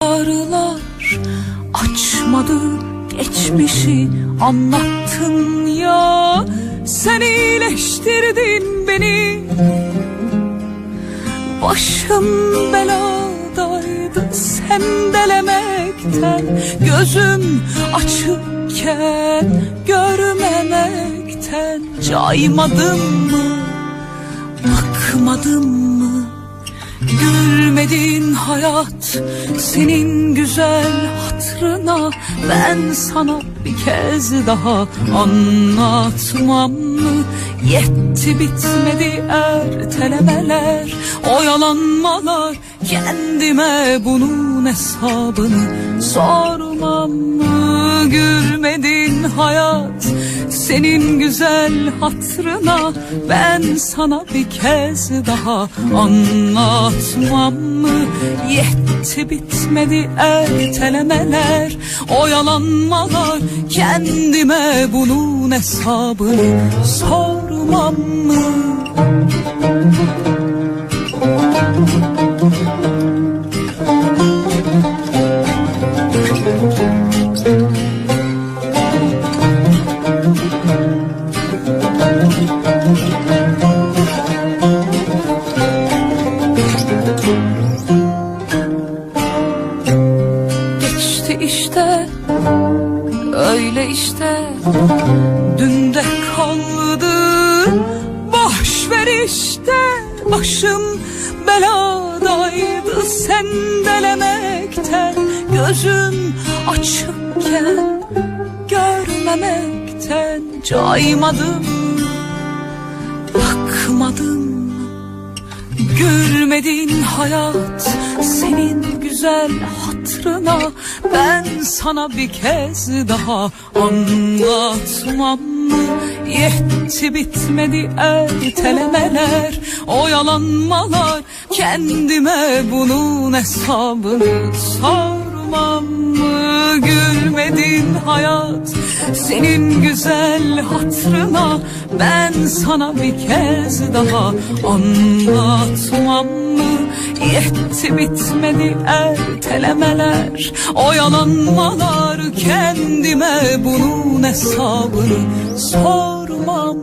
Ağrılar açmadı geçmişi anlattın ya. Sen iyileştirdin beni. Başım beladaydı sendelemekten Gözüm açıkken görmemekten. Caymadım mı bakmadım mı Gülmedin hayat senin güzel hatrına Ben sana bir kez daha anlatmam mı? Yetti bitmedi ertelemeler Oyalanmalar. Kendime bunun hesabını sormam mı? Gülmedin hayat senin güzel hatrına Ben sana bir kez daha anlatmam mı? Yetti bitmedi ertelemeler Oyalanmalar. Kendime bunun hesabını sormam mı Geçti işte öyle işte. Dün de kaldı boş ver işte. Başım beladaydı sendelemekten gözüm açıkken görmemekten caymadım bakmadım Gülmedin hayat senin güzel hatrına Ben sana bir kez daha anlatmam mı? Yetti bitmedi ertelemeler Oyalanmalar. Kendime bunun hesabını sormam mı? Gülmedin hayat senin güzel hatrına Ben sana bir kez daha anlatmam mı? Yetti bitmedi ertelemeler Oyalanmalar. Kendime bunun hesabını sormam